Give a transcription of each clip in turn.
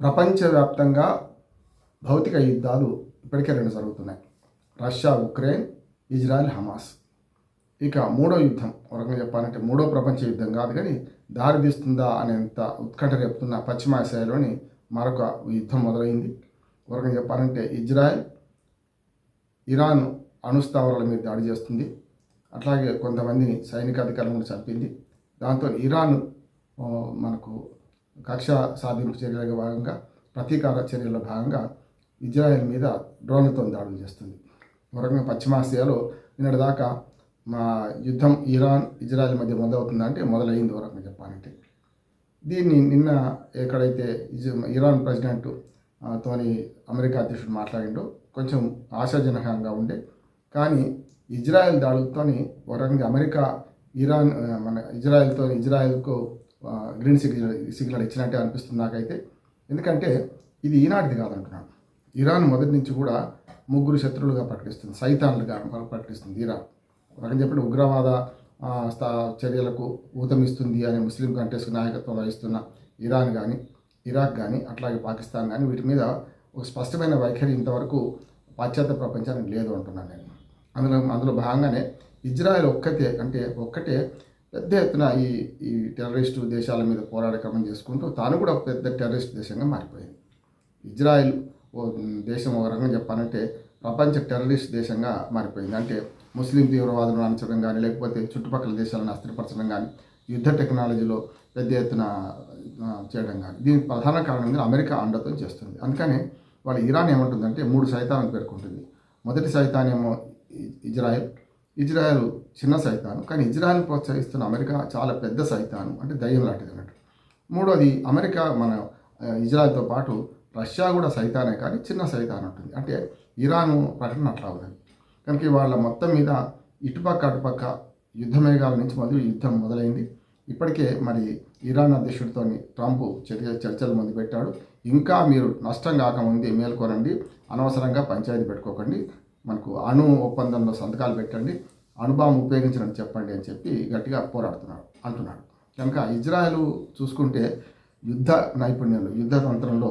ప్రపంచవ్యాప్తంగా భౌతిక యుద్ధాలు ఇప్పటికే రెండు జరుగుతున్నాయి. Russia Ukraine Israel Hamas. ఇక మూడో యుద్ధం ఒక రకంగా చెప్పాలంటే మూడో ప్రపంచ యుద్ధం కాదు కానీ దారి తీస్తుందా అనేంత ఉత్కంఠ రేపుతున్న పశ్చిమాసియాలోని మరొక యుద్ధం మొదలైంది. ఒక రకంగా చెప్పాలంటే ఇజ్రాయెల్ ఇరాన్ అణుస్థావరాల మీద దాడి చేస్తుంది. అట్లాగే కొంతమందిని సైనికాధికారులను చంపింది. దాంతో ఇరాన్ మనకు కక్ష సాధింపు చర్యల భాగంగా ప్రతీకార చర్యల భాగంగా ఇజ్రాయెల్ మీద డ్రోన్లతో దాడులు చేస్తుంది. ఒక పశ్చిమాసియాలో నిన్నటి దాకా మా యుద్ధం ఇరాన్ ఇజ్రాయెల్ మధ్య మొదలవుతుందంటే మొదలైంది వరకు చెప్పాలంటే. దీన్ని నిన్న ఎక్కడైతే ఇజ్- ఇరాన్ ప్రెసిడెంట్ తోని అమెరికా అధ్యక్షుడు మాట్లాడిండో కొంచెం ఆశాజనకంగా ఉండే. కానీ ఇజ్రాయెల్ దాడులతోని ఒక రకంగా అమెరికా ఇరాన్ మన ఇజ్రాయెల్తో ఇజ్రాయెల్కు గ్రీన్ సిగ్నల్ సిగ్నల్ ఇచ్చినట్టే అనిపిస్తుంది నాకైతే. ఎందుకంటే ఇది ఈనాటిది కాదంటున్నాను. ఇరాన్ మొదటి నుంచి కూడా ముగ్గురు శత్రువులుగా ప్రకటిస్తుంది. సైతాన్లుగా ప్రకటిస్తుంది ఇరాన్. ఒక చెప్పిన ఉగ్రవాద స్థా చర్యలకు ఊతమిస్తుంది అనే ముస్లిం కంట్రీస్కి నాయకత్వం వహిస్తున్న ఇరాన్ కానీ ఇరాక్ కానీ అట్లాగే పాకిస్తాన్ కానీ వీటి మీద ఒక స్పష్టమైన వైఖరి ఇంతవరకు పాశ్చాత్య ప్రపంచానికి లేదు అంటున్నాను నేను. అందులో అందులో భాగంగానే ఇజ్రాయెల్ ఒక్కతే అంటే ఒక్కటే పెద్ద ఎత్తున ఈ ఈ టెర్రరిస్టు దేశాల మీద పోరాడకమని చేసుకుంటూ తాను కూడా ఒక పెద్ద టెర్రరిస్ట్ దేశంగా మారిపోయింది. ఇజ్రాయెల్ ఓ దేశం ఒక రకంగా చెప్పాలంటే ప్రపంచ టెర్రరిస్ట్ దేశంగా మారిపోయింది. అంటే ముస్లిం తీవ్రవాదులను అణచడం కానీ లేకపోతే చుట్టుపక్కల దేశాలను అస్థిరపరచడం కానీ యుద్ధ టెక్నాలజీలో పెద్ద ఎత్తున చేయడం కానీ దీనికి ప్రధాన కారణం అమెరికా అండతో చేస్తుంది. అందుకని వాళ్ళ ఇరాన్ ఏమంటుందంటే మూడు సైతాలను పేర్కొంటుంది. మొదటి సైతాన్ ఏమో ఇజ్రాయెల్ ఇజ్రాయెల్ చిన్న సైతాను. కానీ ఇజ్రాయెల్ ప్రోత్సహిస్తున్న అమెరికా చాలా పెద్ద సైతాను. అంటే దయ్యం లాంటిది అన్నట్టు. మూడోది అమెరికా మన ఇజ్రాయెల్తో పాటు రష్యా కూడా సైతానే కానీ చిన్న సైతాన్ ఉంటుంది అంటే ఇరాన్ ప్రకటన అట్లా అవుతుంది. కనుక వాళ్ళ మొత్తం మీద ఇటుపక్క అటుపక్క యుద్ధమేఘాల నుంచి మొదలు యుద్ధం మొదలైంది. ఇప్పటికే మరి ఇరాన్ అధ్యక్షుడితో ట్రంప్ చర్య చర్చలు మొదలుపెట్టాడు ఇంకా మీరు నష్టం కాకముందే మేల్కొనండి. అనవసరంగా పంచాయతీ పెట్టుకోకండి. మనకు అణు ఒప్పందంలో సంతకాలు పెట్టండి అణుబాం ఉపయోగించడం చెప్పండి అని చెప్పి గట్టిగా పోరాడుతున్నాడు అంటున్నాడు కనుక ఇజ్రాయెల్ చూసుకుంటే యుద్ధ నైపుణ్యంలో యుద్ధ తంత్రంలో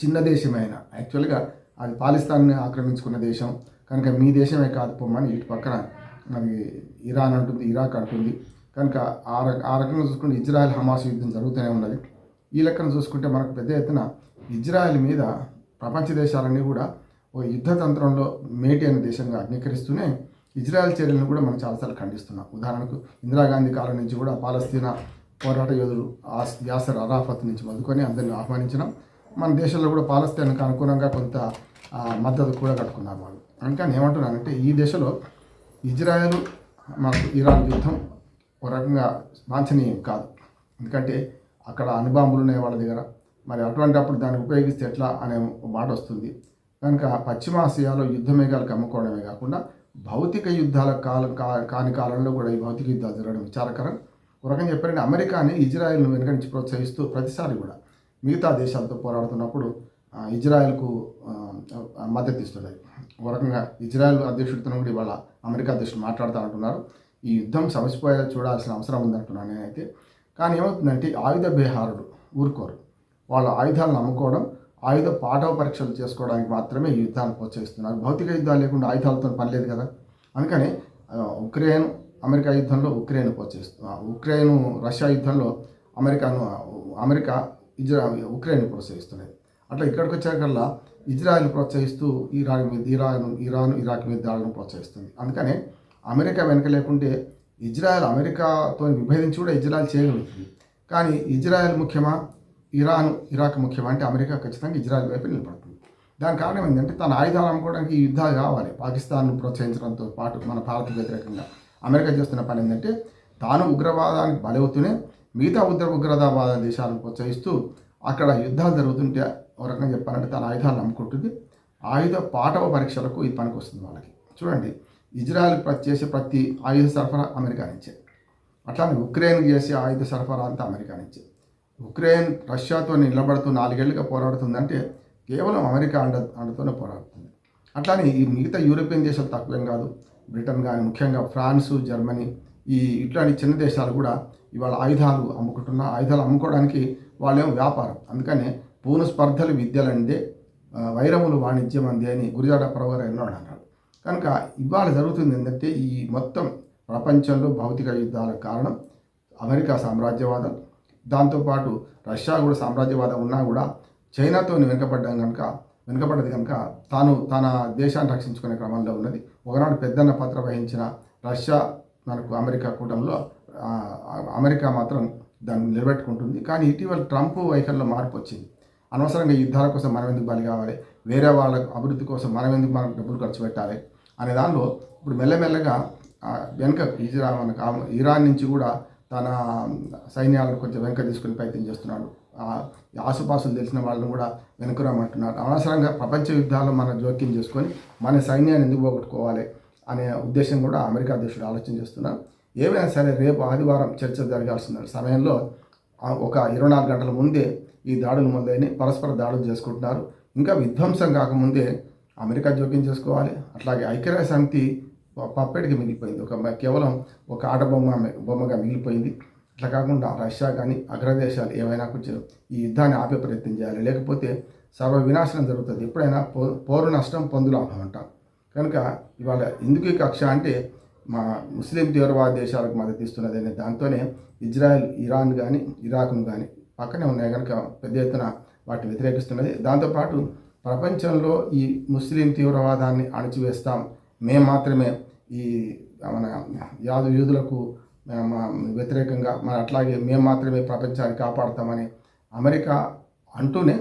చిన్న దేశమైన యాక్చువల్గా అది పాకిస్తాన్ని ఆక్రమించుకున్న దేశం కనుక మీ దేశమే కాదు పొమ్మని ఇటు పక్కన మరి ఇరాన్ అంటుంది ఇరాక్ అంటుంది. కనుక ఆ రక ఆ రకంగా చూసుకుంటే ఇజ్రాయెల్ హమాస్ యుద్ధం జరుగుతూనే ఉన్నది. ఈ లెక్కన చూసుకుంటే మనకు పెద్ద ఎత్తున ఇజ్రాయెల్ మీద ప్రపంచ దేశాలన్నీ కూడా ఓ యుద్ధతంత్రంలో మేటి అనే దేశంగా అంగీకరిస్తూనే ఇజ్రాయెల్ చర్యలను కూడా మనం చాలాసార్లు ఖండిస్తున్నాం. ఉదాహరణకు ఇందిరాగాంధీ కాలం నుంచి కూడా పాలస్తీనా పోరాట యోధుడు ఆస్ యాసర్ అరాఫత్ నుంచి మొదలుకొని అందరిని ఆహ్వానించడం మన దేశంలో కూడా పాలస్తీనాకు అనుగుణంగా కొంత మద్దతు కూడా కట్టుకున్నారు వాళ్ళు. అందుకని ఏమంటున్నానంటే ఈ దశలో ఇజ్రాయెల్ మనకు ఇరాన్ యుద్ధం ఒక రకంగా వాంఛనీయం కాదు. ఎందుకంటే అక్కడ అణుబాంబులు ఉన్నాయి వాళ్ళ దగ్గర. మరి అటువంటి అప్పుడు దాన్ని ఉపయోగిస్తే ఎట్లా అనే మాట వస్తుంది. కనుక పశ్చిమాసియాలో యుద్ధ మేఘాలకు కమ్ముకోవడమే కాకుండా భౌతిక యుద్ధాల కాలం కా- కాని కాలంలో కూడా ఈ భౌతిక యుద్ధాలు జరగడం విచారకరం. ఒక రకంగా చెప్పారంటే అమెరికాని ఇజ్రాయెల్ను వెనుక నుంచి ప్రోత్సహిస్తూ ప్రతిసారి కూడా మిగతా దేశాలతో పోరాడుతున్నప్పుడు ఇజ్రాయెల్కు మద్దతు ఇస్తున్నది. ఒక రకంగా ఇజ్రాయెల్ అధ్యక్షుడితో కూడా ఇవాళ అమెరికా అధ్యక్షుడు మాట్లాడుతూ అంటున్నారు ఈ యుద్ధం సమసిపోయేలా చూడాల్సిన అవసరం ఉందంటున్నాను నేనైతే. కానీ ఏమవుతుందంటే ఆయుధ బేహారుడు ఊరుకోరు. వాళ్ళ ఆయుధాలను అమ్ముకోవడం ఆయుధ పాఠవ పరీక్షలు చేసుకోవడానికి మాత్రమే ఈ యుద్ధాన్ని ప్రోత్సహిస్తున్నారు. భౌతిక యుద్ధాలు లేకుండా ఆయుధాలతో పని లేదు కదా? అందుకని ఉక్రెయిన్ అమెరికా యుద్ధంలో ఉక్రెయిన్ ప్రోత్సహిస్తుంది ఉక్రెయిన్ రష్యా యుద్ధంలో అమెరికాను అమెరికా ఇజ్రా ఉక్రెయిన్ ప్రోత్సహిస్తున్నది. అట్లా ఇక్కడికి వచ్చాకల్లా ఇజ్రాయెల్ ప్రోత్సహిస్తూ ఇరాన్ మీద ఇరాన్ ఇరాన్ ఇరాక్ మీద దాడులను ప్రోత్సహిస్తుంది. అందుకనే అమెరికా వెనక లేకుంటే ఇజ్రాయెల్ అమెరికాతో విభేదించి కూడా ఇజ్రాయెల్ చేయగలుగుతుంది. కానీ ఇజ్రాయెల్ ముఖ్యమా? ఇరాన్ ఇరాక్ ముఖ్యం అంటే అమెరికా ఖచ్చితంగా ఇజ్రాయెల్ వైపు నిలబడుతుంది. దాని కారణం ఏంటంటే తన ఆయుధాలు అమ్ముకోవడానికి ఈ యుద్ధాలు కావాలి. పాకిస్తాన్ను ప్రోత్సహించడంతో పాటు మన భారత్ వ్యతిరేకంగా అమెరికా చేస్తున్న పని ఏంటంటే తాను ఉగ్రవాదానికి బలవుతూనే మిగతా ఉగ్ర ఉగ్రవాద దేశాలను ప్రోత్సహిస్తూ అక్కడ యుద్ధాలు జరుగుతుంటే ఒక రకంగా చెప్పాలంటే తన ఆయుధాలను అమ్ముకుంటుంది. ఆయుధ పాఠవ పరీక్షలకు ఇది పనికి వస్తుంది వాళ్ళకి. చూడండి ఇజ్రాయెల్ చేసే ప్రతి ఆయుధ సరఫరా అమెరికా నుంచే. అట్లానే ఉక్రెయిన్ చేసే ఆయుధ సరఫరా అంతా అమెరికా నుంచే. ఉక్రెయిన్ రష్యాతో నిలబడుతూ నాలుగేళ్ళుగా పోరాడుతుందంటే కేవలం అమెరికా అండ అండతోనే పోరాడుతుంది. అట్లానే ఈ మిగతా యూరోపియన్ దేశాలు తక్కువేం కాదు. బ్రిటన్ కానీ ముఖ్యంగా ఫ్రాన్సు జర్మనీ ఈ ఇట్లాంటి చిన్న దేశాలు కూడా ఇవాళ ఆయుధాలు అమ్ముకుంటున్న ఆయుధాలు అమ్ముకోవడానికి వాళ్ళేమో వ్యాపారం. అందుకనే పూను స్పర్ధలు విద్యలందే వైరములు వాణిజ్యం అందే అని గురిజాడ ప్రవర్ ఎన్నో అన్నాడు కనుక ఇవాళ జరుగుతుంది ఏంటంటే ఈ మొత్తం ప్రపంచంలో భౌతిక యుద్ధాలకు కారణం అమెరికా సామ్రాజ్యవాదం. దాంతోపాటు రష్యా కూడా సామ్రాజ్యవాదం ఉన్నా కూడా చైనాతో వెనుకబడ్డం కనుక వెనుకబడ్డది కనుక తాను తన దేశాన్ని రక్షించుకునే క్రమంలో ఉన్నది. ఒకనాడు పెద్దన్న పాత్ర వహించిన రష్యా మనకు అమెరికా కూటమిలో అమెరికా మాత్రం దాన్ని నిలబెట్టుకుంటుంది. కానీ ఇటీవల ట్రంప్ వైఖరిలో మార్పు వచ్చింది. అనవసరంగా యుద్ధాల కోసం మనం ఎందుకు బలి కావాలి? వేరే వాళ్ళ అభివృద్ధి కోసం మనం ఎందుకు మనం డబ్బులు ఖర్చు పెట్టాలి? అనే దానిలో ఇప్పుడు మెల్లమెల్లగా వెనుక ఇజ్రా మనకు ఇరాన్ నుంచి కూడా తన సైన్యాలను కొంచెం వెనక తీసుకుని ప్రయత్నం చేస్తున్నాడు. ఆసుపాసులు తెలిసిన వాళ్ళని కూడా వెనుకరమ్మంటున్నాడు అనవసరంగా ప్రపంచ యుద్ధాల్లో మనం జోక్యం చేసుకొని మన సైన్యాన్ని ఎందుకు పోగొట్టుకోవాలి అనే ఉద్దేశం కూడా అమెరికా అధ్యక్షుడు ఆలోచన చేస్తున్నారు ఏమైనా సరే రేపు ఆదివారం చర్చ జరగాల్సిన సమయంలో ఒక ఇరవై నాలుగు గంటల ముందే ఈ దాడులు మొదలైన పరస్పర దాడులు చేసుకుంటున్నారు. ఇంకా విధ్వంసం కాకముందే అమెరికా జోక్యం చేసుకోవాలి. అట్లాగే ఐక్యరాజ్య సమితి పప్పెడికి మిగిలిపోయింది. ఒక కేవలం ఒక ఆట బొమ్మ బొమ్మగా మిగిలిపోయింది. అట్లా కాకుండా రష్యా కానీ అగ్రదేశాలు ఏమైనా కొంచెం ఈ యుద్ధాన్ని ఆపే ప్రయత్నం చేయాలి. లేకపోతే సర్వ వినాశనం జరుగుతుంది. ఎప్పుడైనా పో పోరు నష్టం పొందు లాభం అంటాం కనుక ఇవాళ ఎందుకు ఈ కక్ష అంటే మా ముస్లిం తీవ్రవాద దేశాలకు మద్దతు ఇస్తున్నది అనే దాంతోనే ఇజ్రాయెల్ ఇరాన్ కానీ ఇరాక్ను కానీ పక్కనే ఉన్నాయి. కనుక పెద్ద ఎత్తున వాటిని వ్యతిరేకిస్తున్నది. దాంతోపాటు ప్రపంచంలో ఈ ముస్లిం తీవ్రవాదాన్ని అణచివేస్తాం. మేము మాత్రమే ఈ మన యాదు యూదులకు వ్యతిరేకంగా మన అట్లాగే మేము మాత్రమే ప్రపంచాన్ని కాపాడుతామని అమెరికా అంటూనే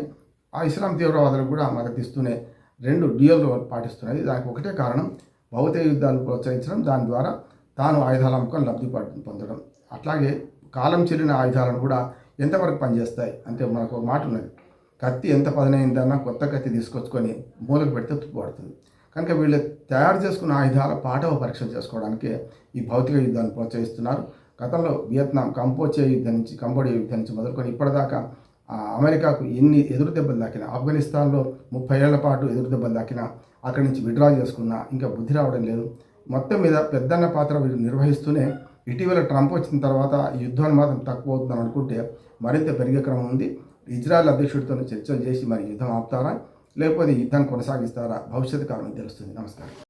ఆ ఇస్లాం తీవ్రవాదులకు కూడా మద్దతిస్తూనే రెండు డ్యూయల్ రోల్ పాటిస్తున్నది. దానికి ఒకటే కారణం భౌతిక యుద్ధాలు ప్రోత్సహించడం దాని ద్వారా తాను ఆయుధాల అమ్మకం లబ్ధి పొందడం. అట్లాగే కాలం చెల్లిన ఆయుధాలను కూడా ఎంతవరకు పనిచేస్తాయి అంటే మనకు ఒక మాట ఉన్నది కత్తి ఎంత పదనైందన్నా కొత్త కత్తి తీసుకొచ్చుకొని మూలకు పెడితే తుప్పుపడుతుంది కనుక వీళ్ళు తయారు చేసుకున్న ఆయుధాల పాఠవ పరీక్ష చేసుకోవడానికి ఈ భౌతిక యుద్ధాన్ని ప్రోత్సహిస్తున్నారు. గతంలో వియత్నాం కంపోచే యుద్ధం నుంచి కంబోడియా యుద్ధం నుంచి మొదలుకొని ఇప్పటిదాకా అమెరికాకు ఎన్ని ఎదురు దెబ్బలు దాకినా ఆఫ్ఘనిస్తాన్లో ముప్పై ఏళ్ళ పాటు ఎదురు దెబ్బలు దాకినా అక్కడి నుంచి విడ్రా చేసుకున్నా ఇంకా బుద్ధి రావడం లేదు. మొత్తం మీద పెద్దన్న పాత్ర వీళ్ళు నిర్వహిస్తూనే ఇటీవల ట్రంప్ వచ్చిన తర్వాత యుద్ధాన్ని మాత్రం తక్కువ అవుతుందని అనుకుంటే మరింత పెరిగే క్రమం ఉంది. ఇజ్రాయెల్ అధ్యక్షుడితో చర్చలు చేసి మరి యుద్ధం ఆపుతారా? లేకపోతే యుద్ధాన్ని కొనసాగిస్తారా? భవిష్యత్తు కాలం తెలుస్తుంది. నమస్కారం.